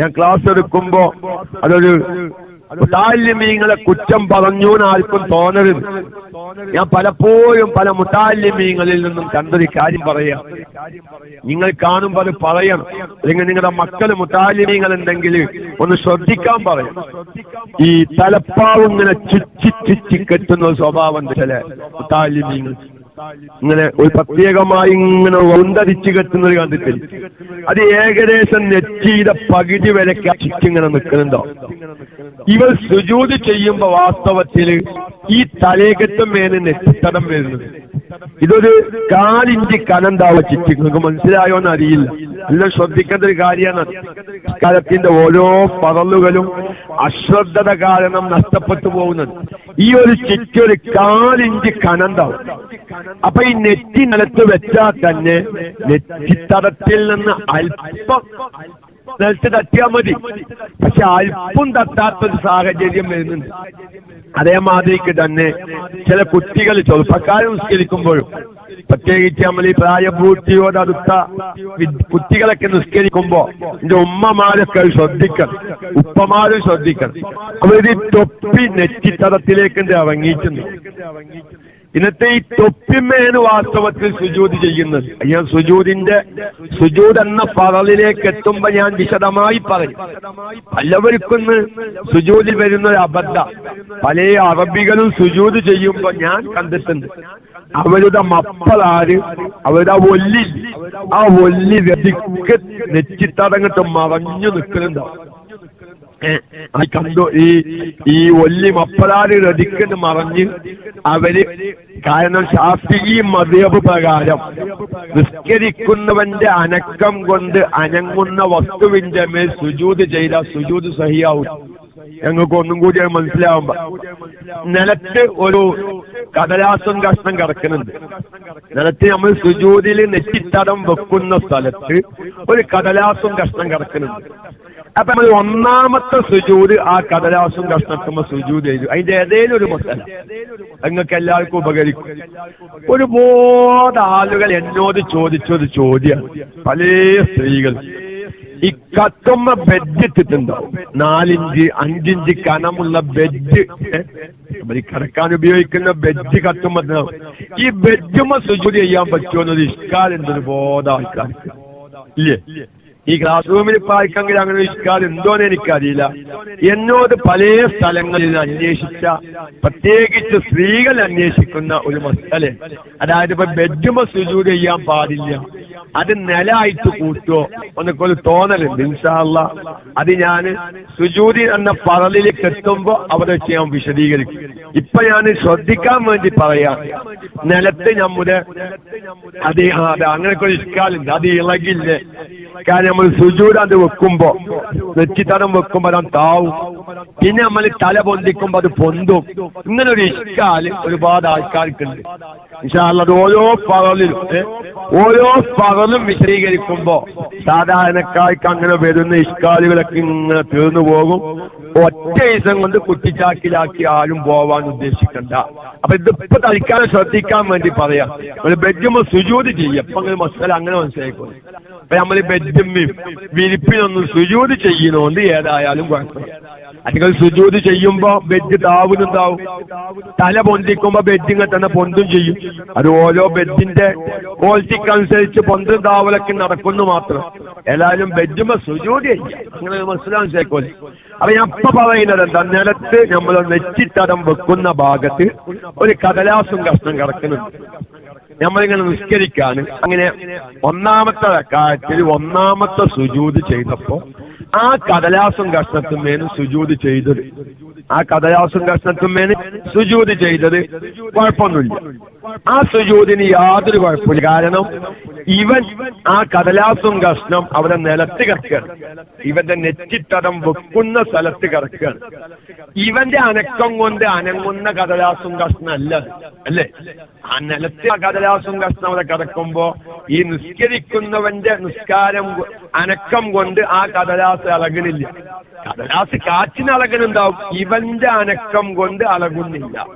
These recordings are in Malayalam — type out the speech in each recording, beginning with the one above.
ഞാൻ ക്ലാസ് എടുക്കുമ്പോ അതൊരു മുത്താലിമീങ്ങളെ കുറ്റം പറഞ്ഞു ആർക്കും തോന്നരുത്. ഞാൻ പലപ്പോഴും പല മുത്താലിമീങ്ങളിൽ നിന്നും കണ്ടൊരു കാര്യം പറയാം. നിങ്ങൾ കാണുമ്പോൾ അത് പറയണം. അല്ലെങ്കിൽ നിങ്ങളുടെ മക്കൾ മുത്താലിമീങ്ങൾ ഉണ്ടെങ്കിൽ ഒന്ന് ശ്രദ്ധിക്കാൻ പറയാം ഈ തലപ്പാവ് ഇങ്ങനെ ചുറ്റി ചുറ്റി കെട്ടുന്ന സ്വഭാവം ചില മുത്താലിമീങ്ങൾ. ഇങ്ങനെ ഒരു പ്രത്യേകമായി ഇങ്ങനെ ഒന്തരിച്ച് കെട്ടുന്നത് കണ്ടിട്ടില്ല? അത് ഏകദേശം നെറ്റിയുടെ പകുതി വരെ ചുറ്റിങ്ങനെ നിൽക്കുന്നുണ്ടോ? ഇവർ സുജൂത് ചെയ്യുമ്പോ വാസ്തവത്തിൽ ഈ തലേകത്തും മേലെ നെറ്റിത്തടം വരുന്നത്. ഇതൊരു കാലിഞ്ചി കനന്താവ ചുറ്റി നിങ്ങൾക്ക് മനസ്സിലായോ എന്ന് അറിയില്ല എല്ലാം ശ്രദ്ധിക്കേണ്ട ഒരു കാര്യമാണ്. കാലത്തിന്റെ ഓരോ പറലുകളും അശ്രദ്ധത കാരണം നഷ്ടപ്പെട്ടു പോകുന്നത്. ഈ ഒരു ചുറ്റി ഒരു കാലിന്റെ കനന്താവും. അപ്പൊ ഈ നെറ്റി നിലത്ത് വെച്ചാൽ തന്നെ നെറ്റിത്തടത്തിൽ നിന്ന് അല്പം നിലത്ത് തട്ടിയാൽ മതി. പക്ഷെ അല്പം തട്ടാത്തൊരു സാഹചര്യം വരുന്നുണ്ട്. അതേമാതിരിക്ക് തന്നെ ചില കുട്ടികൾ ചെറുപ്പക്കാർ നിസ്കരിക്കുമ്പോഴും പ്രത്യേകിച്ച് നമ്മൾ ഈ പ്രായപൂർത്തിയോട് അടുത്ത കുട്ടികളൊക്കെ നിസ്കരിക്കുമ്പോ എന്റെ ഉമ്മമാരൊക്കെ അത് ശ്രദ്ധിക്കണം. ഉപ്പമാരും ശ്രദ്ധിക്കണം. അവർ തൊപ്പി നെറ്റിത്തടത്തിലേക്ക് ഇറങ്ങിയിട്ടുണ്ട്? ഇന്നത്തെ ഈ തൊപ്പിമേന് വാസ്തവത്തിൽ സുജൂത് ചെയ്യുന്നത്. ഞാൻ സുജൂതിന്റെ സുജൂത് എന്ന പറലിലേക്ക് എത്തുമ്പോ ഞാൻ വിശദമായി പറയും. പലവർക്കൊന്ന് സുജൂതിൽ വരുന്ന ഒരു അബദ്ധ. പല അറബികളും സുജൂത് ചെയ്യുമ്പോ ഞാൻ കണ്ടിട്ടുണ്ട്. അവരുടെ മക്കളാര് അവരുടെ ഒല്ലി ആ ഒല്ലി വെതിക്ക് നെറ്റിത്തടങ്ങിട്ട് മറഞ്ഞു നിൽക്കുന്നുണ്ടാവും ആ കണ്ടു ഈ ഈ ഒല്ലി മപ്പലാര് റതിക്കെന്ന് മറിഞ്ഞ് അവർ കാരണം ശാസ്ത്രീയ മതിയബ് പ്രകാരം നിസ്കരിക്കുന്നവന്റെ അനക്കം കൊണ്ട് അനങ്ങുന്ന വസ്തുവിന്റെ മേൽ സുജൂത് ചെയ്ത സുജൂത് സഹിയാവും. ഞങ്ങൾക്ക് ഒന്നും കൂടി അത് മനസ്സിലാവുമ്പോ. നിലത്ത് ഒരു കടലാസും കഷ്ണം കിടക്കുന്നുണ്ട് നിലത്ത് നമ്മൾ സുജൂതിൽ നെറ്റിത്തടം വെക്കുന്ന സ്ഥലത്ത് ഒരു കടലാസും കഷ്ണം കിടക്കുന്നുണ്ട് അപ്പൊ നമ്മൾ ഒന്നാമത്തെ സുജൂത് ആ കടലാസും കഷ്ണത്തുമ്പോ സുജൂത് ചെയ്തു അതിന്റെ ഏതേലും ഒരു മസല നിങ്ങൾക്ക് എല്ലാവർക്കും ഉപകരിക്കും. ഒരുപാട് ആളുകൾ എന്നോട് ചോദിച്ചൊരു ചോദ്യം പല സ്ത്രീകൾ ഈ കത്തുമ്മ ബെഡ് ഇട്ടിട്ടുണ്ടാവും. നാലിഞ്ച് അഞ്ചിഞ്ച് കനമുള്ള ബെഡ് കിടക്കാൻ ഉപയോഗിക്കുന്ന ബെഡ് കത്തുമ്മ ഈ ബെഡുമ്മ സുജൂത് ചെയ്യാൻ പറ്റുമെന്നത് ഇഷ്കാലുണ്ട് ഒരു ബോധ ആൾക്കാർക്ക്. ഇല്ലേ? ഈ ക്ലാസ് റൂമിൽ ഇപ്പൊ ആർക്കെങ്കിലും അങ്ങനെ ഒരു എന്തോന്ന് എനിക്കറിയില്ല. എന്നോട് പല സ്ഥലങ്ങളിൽ അന്വേഷിച്ച പ്രത്യേകിച്ച് സ്ത്രീകൾ അന്വേഷിക്കുന്ന ഒരു മസ്തല അതായത് ഇപ്പൊ ബെഡ്മ സുജൂട് ചെയ്യാൻ പാടില്ല. അത് നിലായിട്ട് കൂട്ടോ എന്നൊക്കെ ഒരു തോന്നലുണ്ട് ഇൻഷാല്ല അത് ഞാൻ സുജൂതി എന്ന പറലിലേക്ക് എത്തുമ്പോ അവിടെ വെച്ച് ഞാൻ വിശദീകരിക്കും. ഇപ്പൊ ഞാൻ ശ്രദ്ധിക്കാൻ വേണ്ടി പറയാം നിലത്ത് നമ്മുടെ അത് അതെ അങ്ങനെയൊക്കെ ഒരു ഇഷ്കാലുണ്ട്. അത് ഇളകില്ലേ? കാരണം നമ്മൾ സുജൂട് വെക്കുമ്പോ നെറ്റിത്തടം വെക്കുമ്പോ അത് താവും. പിന്നെ നമ്മൾ തല പൊന്തിക്കുമ്പോ അത് പൊന്തും. ഇങ്ങനെ ഒരു ഇഷ്കാൽ ഒരുപാട് ആൾക്കാർക്കുണ്ട്. ഇൻഷാല്ല അത് ഓരോ പകലിലും ഓരോ പകലും വിശദീകരിക്കുമ്പോ സാധാരണക്കാർക്ക് അങ്ങനെ വരുന്ന ഇഷ്കാലുകളൊക്കെ ഇങ്ങനെ തീർന്നു പോകും. ഒറ്റ ദിവസം കൊണ്ട് കുറ്റിച്ചാക്കിലാക്കി ആരും പോവാൻ ഉദ്ദേശിക്കണ്ട. അപ്പൊ ഇതിപ്പോ തൽക്കാലം ശ്രദ്ധിക്കാൻ വേണ്ടി പറയാം. ഒരു ബെഡ്റൂം സുജൂതി ചെയ്യും അപ്പൊ അങ്ങനെ മസാല അങ്ങനെ മനസ്സിലാക്കും അപ്പൊ നമ്മൾ ബെഡ്റൂമിൽ വിരിപ്പിനൊന്നും സുജൂതി ചെയ്യുന്നോണ്ട് ഏതായാലും കുഴപ്പമില്ല. അല്ലെങ്കിൽ സുജൂതി ചെയ്യുമ്പോ ബെഡ് താവുന്നുണ്ടാവും തല പൊന്തിക്കുമ്പോ ബെഡിങ്ങ തന്നെ പൊന്തും ചെയ്യും. അത് ഓരോ ബെഡിന്റെ ക്വാളിറ്റിക്ക് അനുസരിച്ച് പൊന്തും താവലൊക്കെ നടക്കുന്നു മാത്രം. ഏതായാലും ബെഡുമ്പോ സുജൂതി അങ്ങനെ മനസ്സിലാവും അപ്പൊ ഞാൻ ഇപ്പൊ പറയുന്നത് എന്താ? നിലത്ത് നമ്മൾ നെറ്റിത്തടം വെക്കുന്ന ഭാഗത്ത് ഒരു കടലാസും കഷ്ണം കിടക്കുന്നുണ്ട് നമ്മളിങ്ങനെ നിസ്കരിക്കാണ്. അങ്ങനെ ഒന്നാമത്തെ കാര്യത്തിൽ ഒന്നാമത്തെ സുജൂത് ചെയ്തപ്പോ ആ കടലാസും കഷ്ണത്തുമേനും സുജൂത് ചെയ്തത്. ആ കടലാസും കഷ്ണത്തുമേന് സുജൂത് ചെയ്തത് കുഴപ്പമൊന്നുമില്ല. ആ സുജൂതിന് യാതൊരു കുഴപ്പമില്ല. കാരണം ഇവൻ ആ കടലാസും കഷ്ണം അവനെ നിലത്ത് കിടക്കുകയാണ് ഇവന്റെ നെറ്റിത്തടം വെക്കുന്ന സ്ഥലത്ത് കിടക്കുകയാണ് ഇവന്റെ അനക്കം കൊണ്ട് അനങ്ങുന്ന കടലാസും കഷ്ണം അല്ല. അല്ലേ? ആ നിലത്ത് ആ കടലാസും കഷ്ണം അവിടെ കിടക്കുമ്പോ ഈ നിസ്കരിക്കുന്നവന്റെ നിസ്കാരം അനക്കം കൊണ്ട് ആ കടലാസ് അളകണില്ല. കടലാസ് കാറ്റിന് അളകനുണ്ടാവും ഇവന്റെ അനക്കം കൊണ്ട് അളകുന്നില്ല.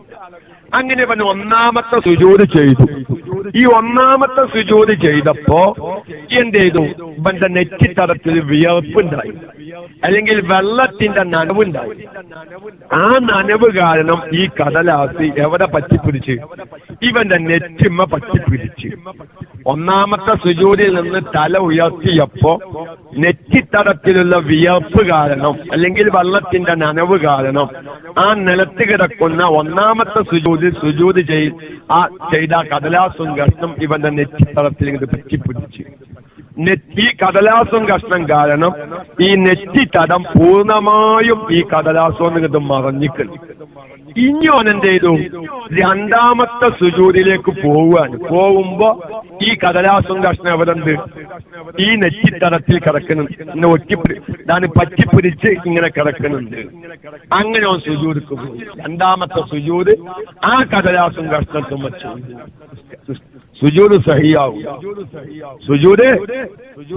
അങ്ങനെ ഇവൻ ഒന്നാമത്തെ സുജോലി ചെയ്തു. ഈ ഒന്നാമത്തെ സുജൂത് ചെയ്തപ്പോ എന്ത് ചെയ്തു? ഇവന്റെ നെറ്റിത്തടത്തിൽ വിയർപ്പുണ്ടായി. അല്ലെങ്കിൽ വെള്ളത്തിന്റെ നനവുണ്ടായി. ആ നനവ് കാരണം ഈ കടലാസി എവിടെ പറ്റിപ്പിടിച്ച്? ഇവന്റെ നെറ്റിമ്മ പറ്റിപ്പിടിച്ച്. ഒന്നാമത്തെ സുജൂരിൽ നിന്ന് തല ഉയർത്തിയപ്പോ നെറ്റിത്തടത്തിലുള്ള വിയർപ്പ് കാരണം അല്ലെങ്കിൽ വെള്ളത്തിന്റെ നനവ് കാരണം ആ നിലത്ത് കിടക്കുന്ന ഒന്നാമത്തെ സുജൂതി സുജൂതി ചെയ് ആ ചെയ്ത കടലാസും കഷ്ണം ഇവന്റെ നെറ്റിത്തളത്തിൽ ഇങ്ങോട്ട് പറ്റിപ്പിടിച്ച്. നെറ്റി കടലാസും കഷ്ണം കാരണം ഈ നെറ്റിത്തടം പൂർണമായും ഈ കടലാസോന്ന് ഇങ്ങോട്ട് മറഞ്ഞിക്കുന്നു ഇനി ഓൻ എന്ത് ചെയ്തു രണ്ടാമത്തെ സുജൂരിലേക്ക് പോവാൻ പോകുമ്പോ ഈ കടലാസും കഷ്ണം അവരെന്ത്? ഈ നെറ്റിത്തടത്തിൽ കിടക്കുന്നുണ്ട്. ഇങ്ങനെ ഒറ്റിപ്പിടി ഞാൻ പറ്റിപ്പിടിച്ച് ഇങ്ങനെ കിടക്കുന്നുണ്ട്. അങ്ങനെ ഓൻ സുജൂതിക്ക് പോകും രണ്ടാമത്തെ സുജൂര് ആ കടലാസും കഷ്ണത്തും വെച്ചു. സുജൂത് സഹിയാവും. സുജൂത്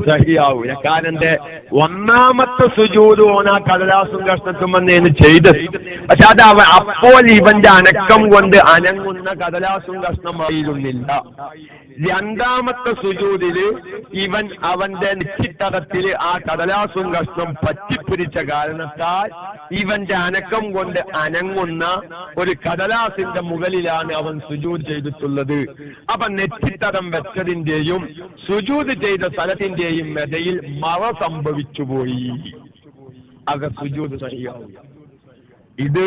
സഹിയാവൂ. കാരണം എന്റെ ഒന്നാമത്തെ സുജൂത് ഓന കടലാസും കഷ്ണത്തും വന്നേന് ചെയ്ത് പക്ഷെ അത് അവ അപ്പോൾ ഇവന്റെ അനക്കം കൊണ്ട് അനങ്ങുന്ന കടലാസും കഷ്ണമായിരുന്നില്ല. രണ്ടാമത്തെ സുജൂതിൽ ഇവൻ അവന്റെ നിശ്ചിത്തടത്തിൽ ആ കടലാസും കഷ്ണം പറ്റിപ്പിരിച്ച കാരണത്താൽ ഇവന്റെ അനക്കം കൊണ്ട് അനങ്ങുന്ന ഒരു കടലാസിന്റെ മുകളിലാണ് അവൻ സുജൂത് ചെയ്തിട്ടുള്ളത്. അപ്പൊ നെറ്റിത്തടം വെച്ചതിന്റെയും സുജൂത് ചെയ്ത സ്ഥലത്തിന്റെയും മെതയിൽ മറ സംഭവിച്ചുപോയി. അത് സുജൂത് സഹിയാവും ഇത്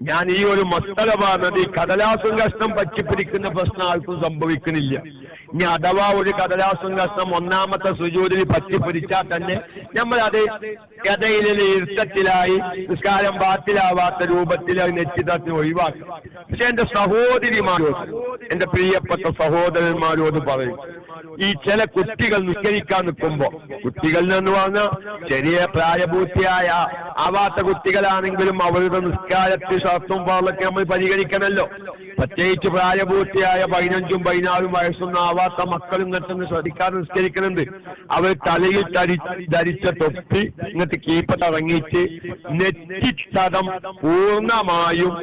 ഞാൻ ഈ ഒരു മസ്തലബ നദി കടലാസും കഷ്ണം പറ്റിപ്പിടിക്കുന്ന പ്രശ്നം ആർക്കും സംഭവിക്കുന്നില്ല ഇനി അഥവാ ഒരു കടലാസും കഷ്ണം ഒന്നാമത്തെ സുജൂതിൽ പറ്റിപ്പിടിച്ചാൽ തന്നെ നമ്മൾ അത് കഥയിലെ ഇരുത്തത്തിലായി നിസ്കാരം പാട്ടിലാവാത്ത രൂപത്തിൽ അത് നെറ്റിത്തത്തിന് ഒഴിവാക്കും. പക്ഷെ എന്റെ സഹോദരിമാരോട് എന്റെ പ്രിയപ്പെട്ട സഹോദരന്മാരോട് പറയും ഈ ചില കുട്ടികൾ നിസ്കരിക്കാൻ നിൽക്കുമ്പോ കുട്ടികൾ എന്ന് പറഞ്ഞാൽ ചെറിയ പ്രായപൂർത്തിയായ ആവാത്ത കുട്ടികളാണെങ്കിലും അവരുടെ നിസ്കാരത്തിൽ ശാസ്ത്രവും പാടൊക്കെ നമ്മൾ പരിഗണിക്കണമല്ലോ. പ്രത്യേകിച്ച് പ്രായപൂർത്തിയായ പതിനഞ്ചും പതിനാറും വയസ്സൊന്നും ആവാത്ത മക്കളും ഇങ്ങോട്ട് ശ്രദ്ധിക്കാൻ നിസ്കരിക്കുന്നുണ്ട്. അവർ തലയിൽ ധരിച്ച തൊപ്പി ഇങ്ങോട്ട് കീപ്പ തടങ്ങിയിട്ട് നെറ്റിത്തടം പൂർണമായും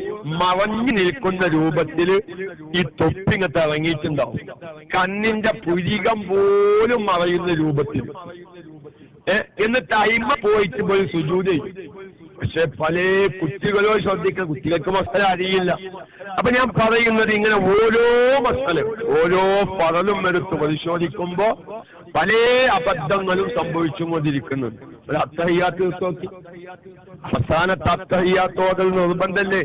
മറഞ്ഞു നിൽക്കുന്ന രൂപത്തിൽ ഈ തൊപ്പി ഇങ്ങോട്ട് ഇറങ്ങിയിട്ടുണ്ടാവും. കണ്ണിന്റെ പുരികം പോലും മറയുന്ന രൂപത്തിൽ എന്നിട്ട് അയിമ പോയിട്ട് പോയി സുജൂതയും പക്ഷെ പല കുട്ടികളോ ശ്രദ്ധിക്കുന്ന കുട്ടികൾക്ക് മസാല അറിയില്ല. അപ്പൊ ഞാൻ പറയുന്നത് ഇങ്ങനെ ഓരോ മക്കളും ഓരോ പടലും എടുത്ത് പരിശോധിക്കുമ്പോ പല അബദ്ധങ്ങളും സംഭവിച്ചുകൊണ്ടിരിക്കുന്നുണ്ട്. ഒരു അത്തഹയ്യാത്ത് നോക്കി. അവസാനത്തെ അത്തഹയ്യാത്തോതൽ നിർബന്ധല്ലേ?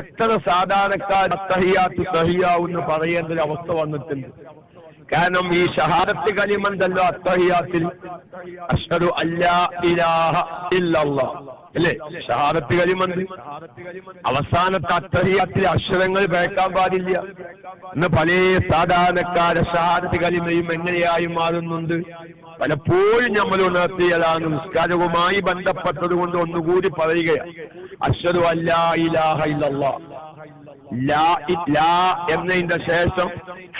എത്ര സാധാരണക്കാർ അത്തഹയ്യാത്ത് സഹിയാവുന്ന പറയേണ്ട ഒരു അവസ്ഥ വന്നിട്ടുണ്ട്. കാരണം ഈ ഷഹാദത്ത് കലിമന്തല്ലോ അത്തഹിയാത്തിൽ അഷ്ഹദു അല്ലാ ഇലാഹ ഇല്ലല്ലാഹ് അല്ലേ? ഷഹാദത്ത് കലിമന്ത് അവസാനത്തെ അത്തഹിയാത്തിൽ അക്ഷരങ്ങൾ പേക്കാൻ പാടില്ല. ഇന്ന് പല സാധാരണക്കാരെ ഷഹാദത്ത് കലിമയും എങ്ങനെയായി മാറുന്നുണ്ട്. പലപ്പോഴും നമ്മൾ ഉണർത്തിയതാണ്. നിസ്കാരവുമായി ബന്ധപ്പെട്ടത് കൊണ്ട് ഒന്നുകൂടി പറയുകയാണ്. അശ്വതു അല്ലാ ഇലാഹ ഇല്ലല്ലാഹ് എന്നതിന്റെ ശേഷം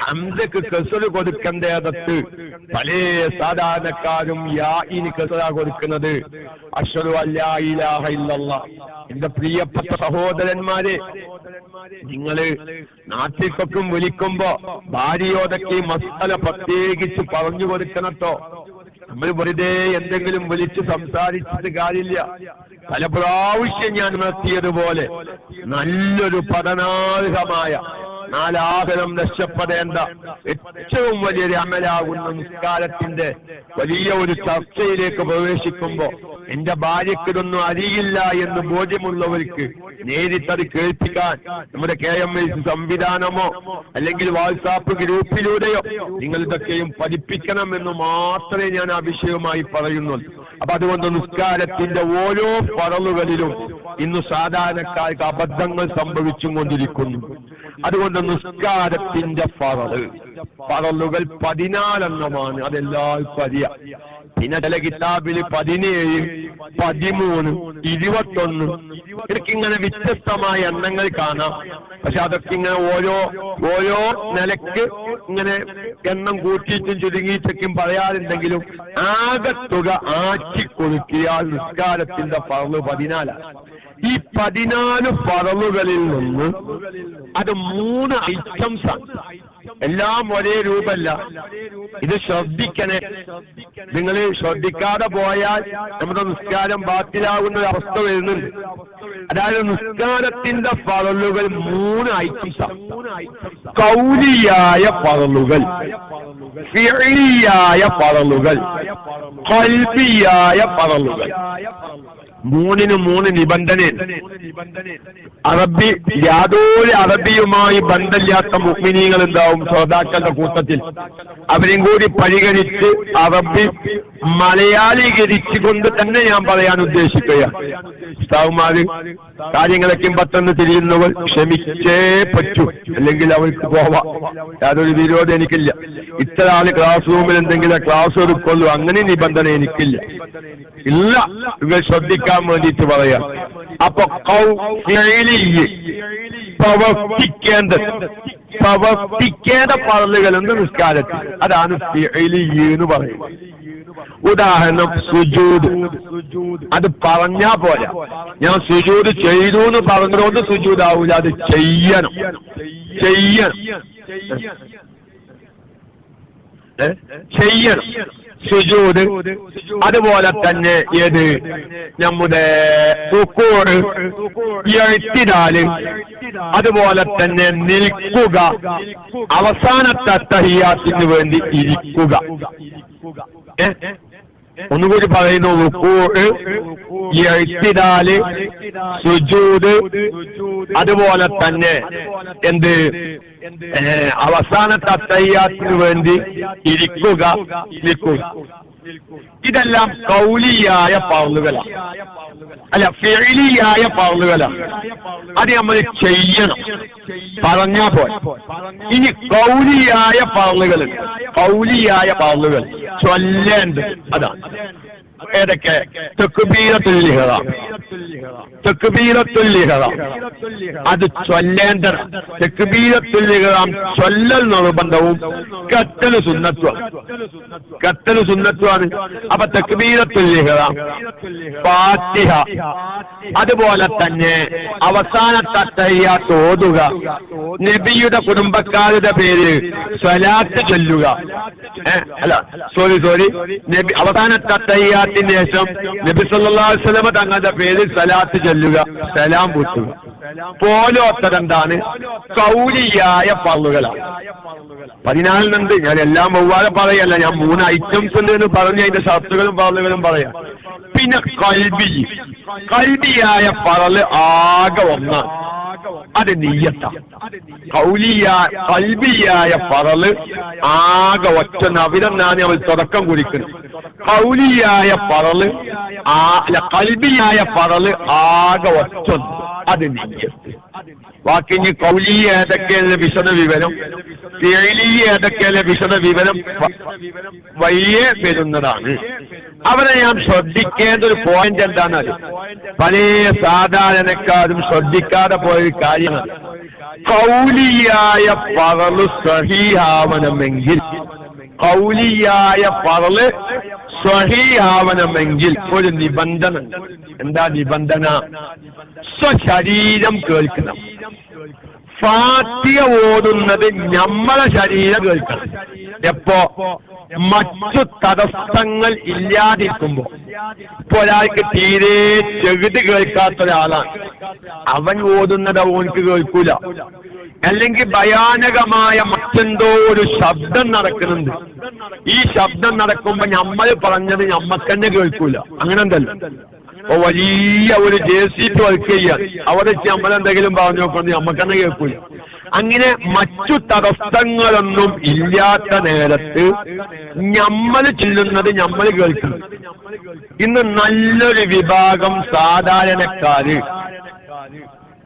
ഹംസക്ക് കസറ് കൊടുക്കേണ്ടത് പല സാധാരണക്കാരും യാ ഇനി കസറ കൊടുക്കുന്നത്. അഷറു അല്ലാ ഇലാഹ ഇല്ലല്ലാ. എന്റെ പ്രിയപ്പെട്ട സഹോദരന്മാരെ നിങ്ങൾ നാട്ടിൽക്കൊക്കും വിളിക്കുമ്പോ ഭാര്യയോടൊക്കെ ഈ മസാല പ്രത്യേകിച്ച് പറഞ്ഞു കൊടുക്കണട്ടോ. നമ്മൾ വെറുതെ എന്തെങ്കിലും വിളിച്ച് സംസാരിച്ചിട്ട് കാര്യമില്ല. പല പ്രാവശ്യം ഞാൻ നിർത്തിയതുപോലെ നല്ലൊരു പഠനാർഹമായ നാലാഹനം നഷ്ടപ്പെടേണ്ട ഏറ്റവും വലിയ അമലാകുന്ന നിസ്കാരത്തിന്റെ വലിയ ഒരു ചർച്ചയിലേക്ക് പ്രവേശിക്കുമ്പോ എന്റെ ഭാര്യക്കിതൊന്നും അറിയില്ല എന്ന് ബോധ്യമുള്ളവർക്ക് നേരിട്ടത് കേൾപ്പിക്കാൻ നമ്മുടെ കെ എം എസ് സംവിധാനമോ അല്ലെങ്കിൽ വാട്സാപ്പ് ഗ്രൂപ്പിലൂടെയോ നിങ്ങൾ ഇതൊക്കെയും പഠിപ്പിക്കണമെന്ന് മാത്രമേ ഞാൻ ആ വിഷയവുമായി പറയുന്നുള്ളൂ. അപ്പൊ അതുകൊണ്ട് നിസ്കാരത്തിന്റെ ഓരോ പറളുകളിലും ഇന്ന് സാധാരണക്കാർക്ക് അബദ്ധങ്ങൾ സംഭവിച്ചു കൊണ്ടിരിക്കുന്നു. അതുകൊണ്ട് നിസ്കാരത്തിന്റെ പറൾ പറളുകൾ പതിനാലെണ്ണമാണ്. അതെല്ലാവർക്കും അറിയാം പിന്നെ ചില കിതാബിൽ പതിനേഴ് പതിമൂന്ന് ഇരുപത്തൊന്ന് ഇങ്ങനെ വ്യത്യസ്തമായ എണ്ണങ്ങൾ കാണാം. പക്ഷെ അതൊക്കെ ഇങ്ങനെ ഓരോ ഓരോ നിലയ്ക്ക് ഇങ്ങനെ എണ്ണം കൂട്ടിയിട്ടും ചുരുങ്ങിയിട്ടൊക്കെയും പറയാറുണ്ടെങ്കിലും ആകെ തുക ആക്കി കൊടുക്കിയാൽ നിസ്കാരത്തിന്റെ പറവ് പതിനാലാണ്. ഈ പതിനാല് പറവുകളിൽ നിന്ന് അത് മൂന്ന് ഐറ്റംസ്. ആണ് എല്ലാം ഒരേ രൂപല്ല. ഇത് ശ്രദ്ധിക്കണേ. നിങ്ങൾ ശ്രദ്ധിക്കാതെ പോയാൽ നമ്മുടെ നിസ്കാരം ബാത്തിലാകുന്ന ഒരു അവസ്ഥ വരുന്നുണ്ട്. അതായത് നിസ്കാരത്തിന്റെ പതലുകൾ മൂന്ന് ഐറ്റംസ് കൗലിയായ പറലുകൾ ഫിഅലിയായ പതലുകൾ കൽബിയായ പതലുകൾ മൂന്നിന് മൂന്ന് നിബന്ധന അറബി യാതൊരു അറബിയുമായി ബന്ധമില്ലാത്ത മുഗ്മിനീകൾ ഉണ്ടാവും ശ്രോതാക്കളുടെ കൂട്ടത്തിൽ. അവരെയും കൂടി പരിഗണിച്ച് അറബി മലയാളീകരിച്ചുകൊണ്ട് തന്നെ ഞാൻ പറയാൻ ഉദ്ദേശിക്കുകയാണ്. കാര്യങ്ങളൊക്കെ പെട്ടെന്ന് തിരിയുന്നവർ ക്ഷമിച്ചേ പറ്റൂ. അല്ലെങ്കിൽ അവർക്ക് പോവാം. യാതൊരു വിരോധം എനിക്കില്ല. ഇത്ര ആൾ ക്ലാസ് റൂമിൽ എന്തെങ്കിലും ക്ലാസ് എടുക്കുള്ളൂ. അങ്ങനെ നിബന്ധന എനിക്കില്ല. ഇല്ല. ഇവർ ശ്രദ്ധിക്കാൻ വേണ്ടിയിട്ട് പറയാം. അപ്പൊ പ്രവർത്തിക്കേണ്ടത് പ്രവർത്തിക്കേണ്ട പറലുകൾ പറലുകളുണ്ട് നിസ്കാരത്തിൽ? അതാണ് എന്ന് പറയുന്നത്. ഉദാഹരണം സുജൂദ് അത് പറഞ്ഞാ പോരാ. ഞാൻ സുജൂദ് ചെയ്തു എന്ന് പറഞ്ഞതുകൊണ്ട് സുജൂദ് ആവൂല അത് ചെയ്യണം. ചെയ്യണം. ചെയ്യണം. സുജൂദ് അതുപോലെ തന്നെ ഏത്? നമ്മുടെ റുക്കൂറ് എഴുത്തിനാല് അതുപോലെ തന്നെ നിൽക്കുക. അവസാനത്തെ തഹിയാത്തിന് വേണ്ടി ഇരിക്കുക? ഒന്നുകൂടി പറയുന്നു എഴുത്തിനാല് സുജൂദ് അതുപോലെ തന്നെ എന്ത്? അവസാന അത്തയ്യാത്തിന് വേണ്ടി ഇരിക്കുക നിൽക്കുക. ഇതെല്ലാം കൗലിയായ പറന്നുകളാണ് അല്ല ഫെയിലിയായ പറന്നുകളാണ് അത് നമ്മൾ ചെയ്യണം. പറഞ്ഞാ പോലെ ഇനി കൗലിയായ പറന്നുകളുണ്ട് കൗലിയായ പവറുകൾ ചൊല്ലേണ്ടത് അതാണ് ഏതൊക്കെ? തെക്കുബീരത്തുല്ലിഹറ അത് ചൊല്ലേണ്ടത് തെക്കുബീരത്തുല്ലിഹറാം ചൊല്ലൽ നിർബന്ധവും കത്തൽ സുന്നത്വം കത്തൽ സുന്നത്വമാണ് അപ്പൊ തെക്കുബീരത്തുല്ലിഹറാം പാത്തിഹ അതുപോലെ തന്നെ അവസാനത്തെ തയ്യ തോതുക. നബിയുടെ കുടുംബക്കാരുടെ പേര് സ്വലാത്ത് ചൊല്ലുക. അല്ല സോറി സോറി നബി അവസാനത്തെ തയ്യാത്തിന് ശേഷം നബി വസല്ലമ തങ്ങളുടെ പേരിൽ സലാത്ത് ചൊല്ലുക സലാം പൂട്ടുക പോലോത്തതെന്താണ്? കൗലിയായ പള്ളുകളാണ്. പതിനാലിനുണ്ട്. ഞാൻ എല്ലാം വവ്വാതെ പറയല്ല. ഞാൻ മൂന്ന് ഐറ്റംസ് ഉണ്ട് എന്ന് പറഞ്ഞ് അതിന്റെ ഷർട്ടുകളും പള്ളുകളും പറയാം. പിന്നെ കൽബി. കൽബിയായ പറൾ ആകെ ഒന്നാണ്. അത് നീയത്ത. കൗലിയ കൽബിയായ പറൽ ആകെ ഒറ്റ അവിടെന്നാണ് അവൾ തുടക്കം കുറിക്കുന്നത്. കൗലിയായ പറൽ ആ കൽബിയായ പറൽ ആകെ ഒറ്റ അത് നീയത്ത്. ബാക്കി കൗലി ഏതൊക്കെയുള്ള വിശദ വിവരം? ഫിഅലി ഏതൊക്കെയുള്ള വിശദ വിവരം? വലിയ വരുന്നതാണ് അവരെ ഞാൻ ശ്രദ്ധിക്കേണ്ട ഒരു പോയിന്റ് എന്താണെന്ന് പല സാധാരണക്കാരും ശ്രദ്ധിക്കാതെ പോയൊരു കാര്യമാണ്. കൗലിയായ പറൾ സഹിയാവണമെങ്കിൽ കൗലിയായ പറൾ സ്വഹീയാവണമെങ്കിൽ ഒരു നിബന്ധന. എന്താ നിബന്ധന? സ്വശരീരം കേൾക്കണം. ഫാത്തിയ ഓടുന്നത് നമ്മളെ ശരീരം കേൾക്കണം. എപ്പോ? മറ്റു തടസ്സങ്ങൾ ഇല്ലാതിരിക്കുമ്പോ ഇപ്പൊ ഒരാൾക്ക് തീരെ ചെവിത് കേൾക്കാത്ത ഒരാളാണ് അവൻ ഓതുന്നത് അവനക്ക് കേൾക്കൂല. അല്ലെങ്കിൽ ഭയാനകമായ മറ്റെന്തോ ഒരു ശബ്ദം നടക്കുന്നുണ്ട്. ഈ ശബ്ദം നടക്കുമ്പോ നമ്മൾ പറഞ്ഞത് ഞമ്മക്ക് തന്നെ കേൾക്കൂല. അങ്ങനെ എന്തല്ലോ അപ്പൊ വലിയ ഒരു ജെ സി വർക്ക് ചെയ്യാൻ. അവിടെ വെച്ച് നമ്മളെന്തെങ്കിലും പറഞ്ഞു നോക്കുന്നത് തന്നെ കേൾക്കൂല. അങ്ങനെ മറ്റു തടസ്സങ്ങളൊന്നും ഇല്ലാത്ത നേരത്ത് നമ്മൾ ചെല്ലുന്നത് നമ്മൾ കേൾക്കുന്നു ഇന്ന് നല്ലൊരു വിഭാഗം സാധാരണക്കാര്.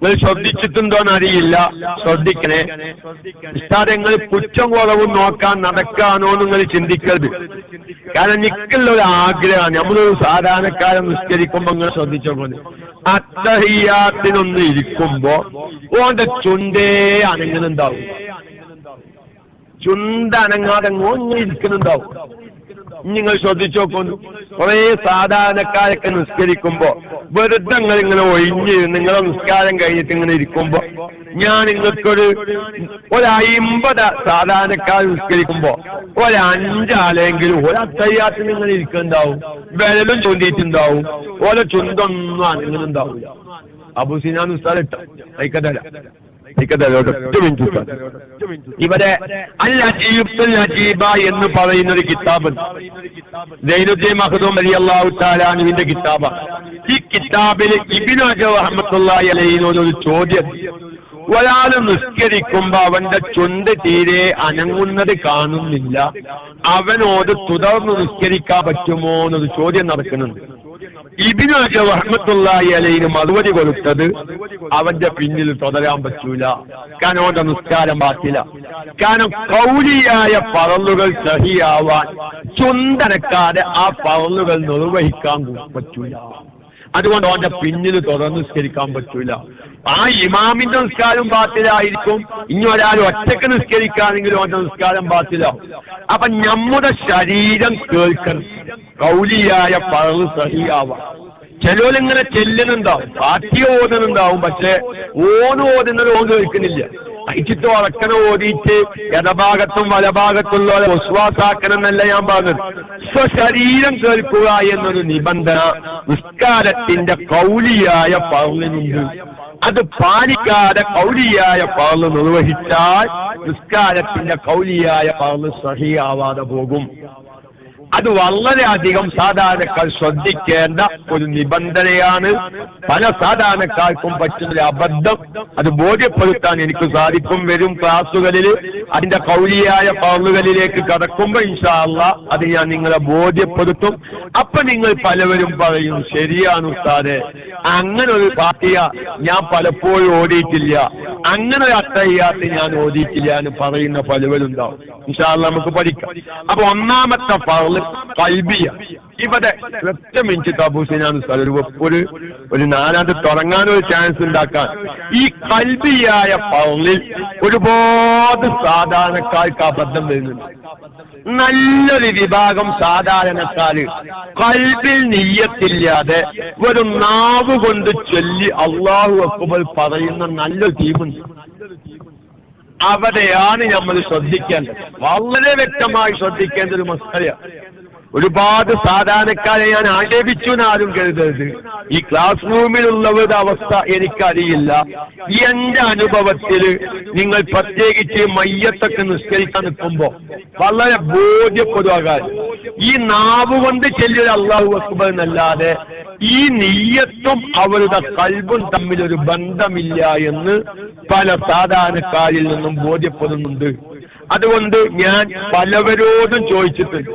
നിങ്ങൾ ശ്രദ്ധിച്ചിട്ടുണ്ടോന്ന് അറിയില്ല. ശ്രദ്ധിക്കണേ. ഉസ്താദങ്ങൾ കുറ്റം കുറവും നോക്കാൻ നടക്കാനോ നിങ്ങൾ ചിന്തിക്കരുത്. കാരണം നിക്കുള്ള ഒരു ആഗ്രഹമാണ്. നമ്മളൊരു സാധാരണക്കാരൻ നിസ്കരിക്കുമ്പോൾ നിങ്ങൾ ശ്രദ്ധിച്ചോണ്ട് അത്തഹിയാത്തിനൊന്ന് ഇരിക്കുമ്പോ ഓന്റെ ചുണ്ടേ അനങ്ങുന്നുണ്ടാവും. ചുണ്ട് അനങ്ങാതെ നിങ്ങൾ ശ്രദ്ധിച്ചു നോക്കുന്നു കുറെ സാധാരണക്കാരൊക്കെ നിസ്കരിക്കുമ്പോ വെറുതെ ഇങ്ങനെ ഒഴിഞ്ഞ് നിങ്ങളെ നിസ്കാരം കഴിഞ്ഞിട്ട് ഇങ്ങനെ ഇരിക്കുമ്പോ ഞാൻ നിങ്ങൾക്കൊരു ഒരു അയിമ്പത് സാധാരണക്കാർ നിസ്കരിക്കുമ്പോ ഒരു അഞ്ചാളെങ്കിലും ഒരു നിങ്ങൾ ഇരിക്കുന്നുണ്ടാവും. വിരലും ചൂണ്ടിയിട്ടുണ്ടാവും. ഓരോ ചുണ്ടൊന്നും അനങ്ങുന്നുണ്ടാവില്ല അബുസിനാൻ ഇട്ടോ. ഇട്ട ഇവിടെ അൽ അജീബ എന്ന് പറയുന്ന ഒരു കിതാബ് ജൈനുദ്ദീൻ മഹദൂം അലി അള്ളാഹു താലാനുവിന്റെ കിതാബാണ്. ഈ കിതാബിൽ ഇബിനു ഒരു ചോദ്യം. ഒരാൾ നിസ്കരിക്കുമ്പോ അവന്റെ ചുണ്ട് തീരെ അനങ്ങുന്നത് കാണുന്നില്ല. അവനോട് തുടർന്ന് നിസ്കരിക്കാൻ പറ്റുമോ എന്നൊരു ചോദ്യം നടക്കുന്നുണ്ട്. അഹമ്മത്തുള്ളി അലൈന് മറുപടി കൊടുത്തത് അവന്റെ പിന്നിൽ തുടരാൻ പറ്റൂല. കാരണം അവന്റെ നിസ്കാരം പാറ്റില്ല കാരണം കൗലിയായ പറലുകൾ സഹിയാവാൻ ചുണ്ടനക്കാതെ ആ പറലുകൾ നിർവഹിക്കാൻ പറ്റൂല. അതുകൊണ്ട് അവന്റെ പിന്നിൽ തുടർന്ന് നിസ്കരിക്കാൻ പറ്റൂല. ആ ഇമാമിന്റെ നിസ്കാരം പാത്തിലായിരിക്കും ഇനി ഒരാൾ ഒറ്റയ്ക്ക് നിസ്കരിക്കാണെങ്കിലും അവന്റെ നിസ്കാരം പാത്തില്ല അപ്പൊ നമ്മുടെ ശരീരം കേൾക്കണം. കൗലിയായ പഴവ് സഹിയാവാം. ചിലരിങ്ങനെ ചെല്ലുന്നുണ്ടാവും പാട്ടിയ ഓതുന്നുണ്ടാവും പക്ഷെ ഓന് ഓതുന്നത് ഓന് കേൾക്കുന്നില്ല. അയച്ചിട്ട് വളക്കനെ ഓടിയിട്ട് ഇടഭാഗത്തും വലഭാഗത്തുള്ള വിശ്വാസാക്കണമെന്നല്ല ഞാൻ പറഞ്ഞത്. സ്വശരീരം കേൾക്കുക എന്നൊരു നിബന്ധന നിസ്കാരത്തിന്റെ കൗലിയായ പൗലിനുണ്ട് അത് പാലിക്കാതെ കൗലിയായ പൗൽ നിർവഹിച്ചാൽ നിസ്കാരത്തിന്റെ കൗലിയായ പൗൽ സഹിയാവാതെ പോകും. അത് വളരെയധികം സാധാരണക്കാർ ശ്രദ്ധിക്കേണ്ട ഒരു നിബന്ധനയാണ്. പല സാധാരണക്കാർക്കും പറ്റുന്ന അബദ്ധം. അത് ബോധ്യപ്പെടുത്താൻ എനിക്ക് സാധിക്കും വരും ക്ലാസ്സുകളിൽ അതിന്റെ കൗലിയായ പൗളുകളിലേക്ക് കടക്കുമ്പോ ഇൻഷാല്ല അത് ഞാൻ നിങ്ങളെ ബോധ്യപ്പെടുത്തും. അപ്പൊ നിങ്ങൾ പലവരും പറയും ശരിയാണ് ഉസ്താദെ. അങ്ങനെ ഒരു പാർട്ടിയ ഞാൻ പലപ്പോഴും ഓടിയിട്ടില്ല. അങ്ങനെ ഒരു അത്തയ്യാത്ത് ഞാൻ ഓദിക്കില്ല എന്ന് പറയുന്ന പലവരുണ്ടാവും. ഇൻഷാല്ല നമുക്ക് പഠിക്കാം. അപ്പൊ ഒന്നാമത്തെ പവൾ കൽബിയ. ഇവിടെ ഒറ്റ മിനിറ്റ് തബൂസിനാണ് സാർ ഒരു ഒരു ഒരു നാലാമത് തുടങ്ങാനൊരു ചാൻസ് ഉണ്ടാക്കാൻ. ഈ കൽബിയായ പൗളിൽ ഒരുപാട് സാധാരണക്കാർക്ക് അബദ്ധം വരുന്നുണ്ട്. നല്ലൊരു വിഭാഗം സാധാരണക്കാര് കൽബിൽ നെയ്യത്തില്ലാതെ ഒരു നാവ് കൊണ്ട് ചൊല്ലി അള്ളാഹു അക്ബർ പറയുന്ന നല്ലൊരു ടീമുണ്ട്. അവിടെയാണ് നമ്മൾ ശ്രദ്ധിക്കേണ്ടത്. വളരെ വ്യക്തമായി ശ്രദ്ധിക്കേണ്ട ഒരു മസ്കരയാണ് ഒരുപാട് സാധാരണക്കാരെ ഞാൻ ആക്ഷേപിച്ചു എന്നാരും കരുതരുത്. ഈ ക്ലാസ് റൂമിലുള്ളവരുടെ അവസ്ഥ എനിക്കറിയില്ല. ഈ എന്റെ അനുഭവത്തിൽ നിങ്ങൾ പ്രത്യേകിച്ച് മയ്യത്തൊക്കെ നിസ്കരിക്കാൻ നിൽക്കുമ്പോ വളരെ ബോധ്യപ്പെടുക ഈ നാവ് കൊണ്ട് ചെല്ലൊരു അള്ളാഹു അക്ബർ എന്നല്ലാതെ ഈ നെയ്യത്തും അവരുടെ കൽബും തമ്മിൽ ഒരു ബന്ധമില്ല എന്ന് പല സാധാരണക്കാരിൽ നിന്നും ബോധ്യപ്പെടുന്നുണ്ട്. അതുകൊണ്ട് ഞാൻ പലവരോടും ചോദിച്ചിട്ടുണ്ട്.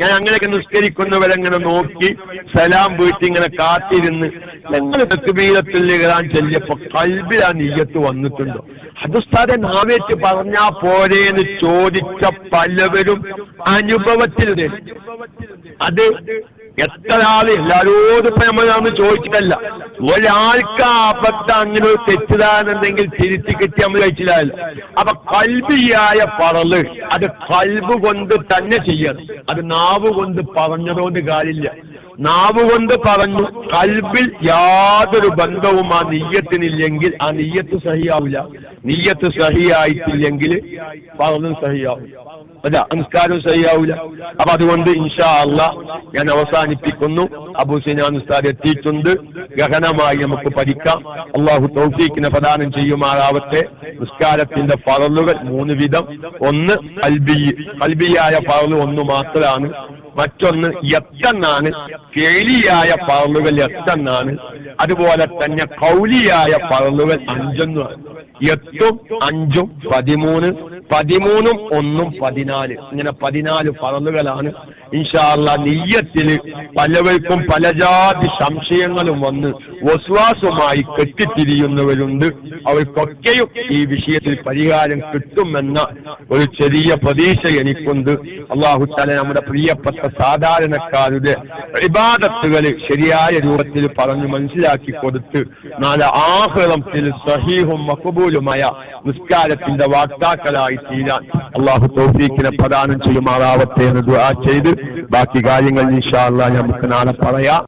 ഞാൻ അങ്ങനെയൊക്കെ നിസ്കരിക്കുന്നവരങ്ങനെ നോക്കി സലാം വീട്ടി ഇങ്ങനെ കാത്തിരുന്ന് ഞങ്ങൾ തെക്കുബീരത്തിൽ കയറാൻ ചെല്ലിയപ്പോ കൽബിൽ ആ നീയത്ത് വന്നിട്ടുണ്ടോ? അതുസ്ഥാതെ നാവേറ്റ് പറഞ്ഞാ പോരേന്ന് ചോദിച്ച പലവരും അനുഭവത്തിൽ അത് എത്ര ആൾ? എല്ലാരോടും നമ്മളാന്ന് ചോദിച്ചിട്ടല്ല. ഒരാൾക്ക് അബദ്ധം അങ്ങനെ ഒരു തെറ്റിദാനെന്തെങ്കിൽ തിരുത്തി കിട്ടി നമ്മൾ കഴിച്ചില്ല അപ്പൊ കൽബിയായ പറൾ അത് കൽബ് കൊണ്ട് തന്നെ ചെയ്യണം. അത് നാവ് കൊണ്ട് പറഞ്ഞതുകൊണ്ട് കാര്യമില്ല. നാവ് കൊണ്ട് പറഞ്ഞു കൽബിൽ യാതൊരു ബന്ധവും ആ നെയ്യത്തിനില്ലെങ്കിൽ ആ നെയ്യത്ത് സഹിയാവില്ല. നെയ്യത്ത് സഹിയായിട്ടില്ലെങ്കിൽ പറഞ്ഞു സഹിയാവും. അല്ല സംസ്കാരം സഹിയാവില്ല. അപ്പൊ അതുകൊണ്ട് ഇൻഷാ അല്ല ഞാൻ അവസാനിപ്പിക്കുന്നു. അബു സിനാൻ ഉസ്താദ് എത്തിയിട്ടുണ്ട്. ഗഹനമായി നമുക്ക് പഠിക്കാം. അള്ളാഹു തൗഫീഖിനെ പ്രദാനം ചെയ്യുമാറാവട്ടെ. നിസ്കാരത്തിന്റെ പറലുകൾ മൂന്ന് വിധം. ഒന്ന് അൽബി അൽബിയായ പറലു ഒന്ന് മാത്രമാണ് മറ്റൊന്ന് എത്തെന്നാണ് കേലിയായ പറലുകൾ എത്തെന്നാണ് അതുപോലെ തന്നെ കൗലിയായ പറലുകൾ അഞ്ചെന്നുമാണ്. എട്ടും അഞ്ചും പതിമൂന്ന് പതിമൂന്നും ഒന്നും പതിനാല്. ഇങ്ങനെ പതിനാല് പറലുകളാണ് ഇൻഷാല്ല നെയ്യത്തിൽ പലവർക്കും പല ജാതി സംശയങ്ങളും വന്ന് വസ്വാസുമായി കെട്ടിത്തിരിയുന്നവരുണ്ട്. അവർക്കൊക്കെയും ഈ വിഷയത്തിൽ പരിഹാരം കിട്ടുമെന്ന ഒരു ചെറിയ പ്രതീക്ഷ എനിക്കുണ്ട്. അള്ളാഹു തല നമ്മുടെ പ്രിയപ്പെട്ട സാധാരണക്കാരുടെ വിവാദത്തുകൾ ശരിയായ രൂപത്തിൽ പറഞ്ഞു മനസ്സിലാക്കി കൊടുത്ത് നാളെ ആഹ്ലത്തിൽ സഹീഹും മക്കബൂലുമായ നിസ്കാരത്തിന്റെ വാക്താക്കളായി തീരാൻ അള്ളാഹു തോഫീഖിനെ പ്രദാനം ചെയ്യുമാറാവട്ടെ എന്ന് ദുആ ചെയ്ത് ബാക്കി കാര്യങ്ങൾ ഇൻഷാ അല്ലാ നമുക്ക് നാളെ പറയാം.